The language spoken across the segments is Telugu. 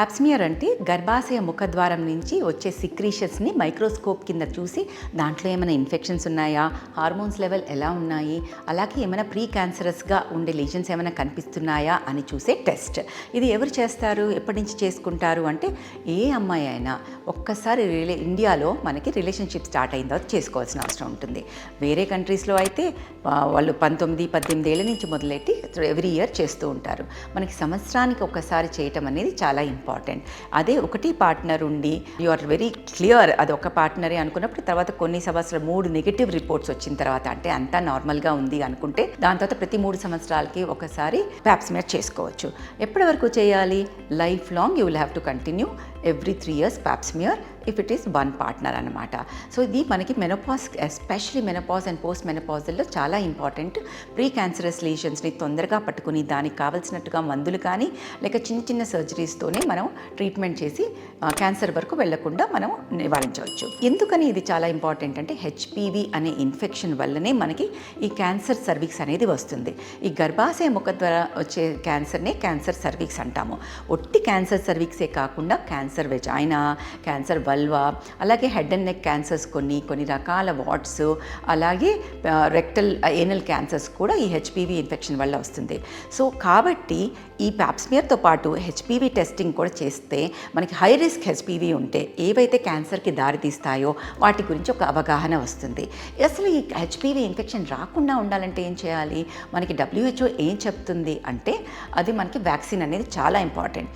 పాప్స్మియర్ అంటే గర్భాశయ ముఖద్వారం నుంచి వచ్చే సిక్రీషన్స్ని మైక్రోస్కోప్ కింద చూసి దాంట్లో ఏమైనా ఇన్ఫెక్షన్స్ ఉన్నాయా? హార్మోన్స్ లెవెల్ ఎలా ఉన్నాయి? అలాగే ఏమైనా ప్రీ క్యాన్సరస్గా ఉండే లీజన్స్ ఏమైనా కనిపిస్తున్నాయా? అని చూసే టెస్ట్. ఇది ఎవరు చేస్తారు? ఎప్పటి నుంచి చేసుకుంటారు? అంటే ఏ అమ్మాయి అయినా ఒక్కసారి రిలే ఇండియాలో మనకి రిలేషన్షిప్ స్టార్ట్ అయిన తర్వాత చేసుకోవాల్సిన అవసరం ఉంటుంది. వేరే కంట్రీస్లో అయితే వాళ్ళు పంతొమ్మిది పద్దెనిమిది ఏళ్ళ నుంచి మొదలెట్టి ఎవ్రీ ఇయర్ చేస్తూ ఉంటారు. మనకి సంవత్సరానికి ఒకసారి చేయటం అనేది చాలా ఇంపార్టెంట్ అదే ఒకటి పార్ట్నర్ ఉండి యు ఆర్ వెరీ క్లియర్ అది ఒక పార్ట్నరే అనుకున్నప్పుడు తర్వాత కొన్ని సంవత్సరాలు మూడు నెగిటివ్ రిపోర్ట్స్ వచ్చిన తర్వాత అంటే అంతా నార్మల్గా ఉంది అనుకుంటే దాని తర్వాత ప్రతి మూడు సంవత్సరాలకి ఒకసారి ప్యాప్స్మియర్ చేసుకోవచ్చు. ఎప్పటి వరకు చేయాలి? Life long you will have to continue every three years pap smear if it is one partner అనమాట సో ఇది మనకి menopause especially menopause and post మెనోపాజల్లో చాలా ఇంపార్టెంట్ ప్రీ క్యాన్సరస్ లీషన్స్ని తొందరగా పట్టుకుని దానికి కావలసినట్టుగా మందులు కానీ లేక చిన్న చిన్న సర్జరీస్తోనే మనం ట్రీట్మెంట్ చేసి క్యాన్సర్ వరకు వెళ్ళకుండా మనం నివారించవచ్చు. ఎందుకని ఇది చాలా ఇంపార్టెంట్ అంటే హెచ్పివి అనే ఇన్ఫెక్షన్ వల్లనే మనకి ఈ క్యాన్సర్ సర్వీక్స్ అనేది వస్తుంది. ఈ గర్భాశయ ముఖ ద్వారా వచ్చే క్యాన్సర్నే క్యాన్సర్ సర్వీక్స్ అంటాము. ఒట్టి క్యాన్సర్ సర్వీక్సే కాకుండా cancer cancer vagina cancer vulva అలాగే హెడ్ అండ్ నెక్ క్యాన్సర్స్ కొన్ని కొన్ని రకాల వాట్స్ అలాగే రెక్టల్ ఏనల్ క్యాన్సర్స్ కూడా ఈ హెచ్పివి ఇన్ఫెక్షన్ వల్ల వస్తుంది. సో కాబట్టి ఈ ప్యాప్స్మియర్తో పాటు హెచ్పివి టెస్టింగ్ కూడా చేస్తే మనకి హై రిస్క్ హెచ్పివి ఉంటే ఏవైతే క్యాన్సర్కి దారితీస్తాయో వాటి గురించి ఒక అవగాహన వస్తుంది. అసలు ఈ హెచ్పివి ఇన్ఫెక్షన్ రాకుండా ఉండాలంటే ఏం చేయాలి? మనకి డబ్ల్యూహెచ్ఓ ఏం చెప్తుంది అంటే అది మనకి వ్యాక్సిన్ అనేది చాలా important.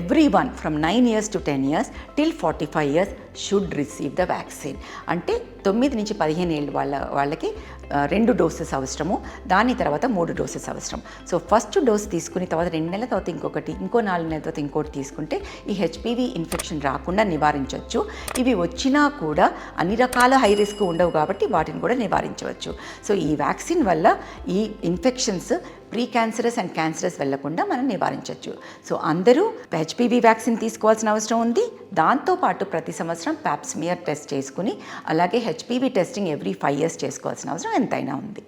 Every one from nine years to ten years till forty five years should receive the vaccine అంటే తొమ్మిది నుంచి పదిహేను ఏళ్ళు వాళ్ళ వాళ్ళకి రెండు డోసెస్ అవసరము. దాని తర్వాత మూడు డోసెస్ అవసరం. సో ఫస్ట్ డోస్ తీసుకుని తర్వాత రెండు నెలల తర్వాత ఇంకొకటి ఇంకో నాలుగు నెలల తర్వాత ఇంకోటి తీసుకుంటే ఈ హెచ్పివి ఇన్ఫెక్షన్ రాకుండా నివారించవచ్చు. ఇవి వచ్చినా కూడా అన్ని రకాల హై రిస్క్ ఉండవు కాబట్టి వాటిని కూడా నివారించవచ్చు. సో ఈ వ్యాక్సిన్ వల్ల ఈ infections pre cancerous and cancerous వెళ్ళకుండా మనం నివారించవచ్చు సో అందరూ హెచ్పివి వ్యాక్సిన్ తీసుకోవాల్సిన అవసరం ఉంది. దాంతోపాటు ప్రతి సంవత్సరం ప్యాప్స్మియర్ టెస్ట్ చేసుకుని అలాగే HPV testing every five years చేసుకోవాల్సిన అవసరం ఎంతైనా ఉంది.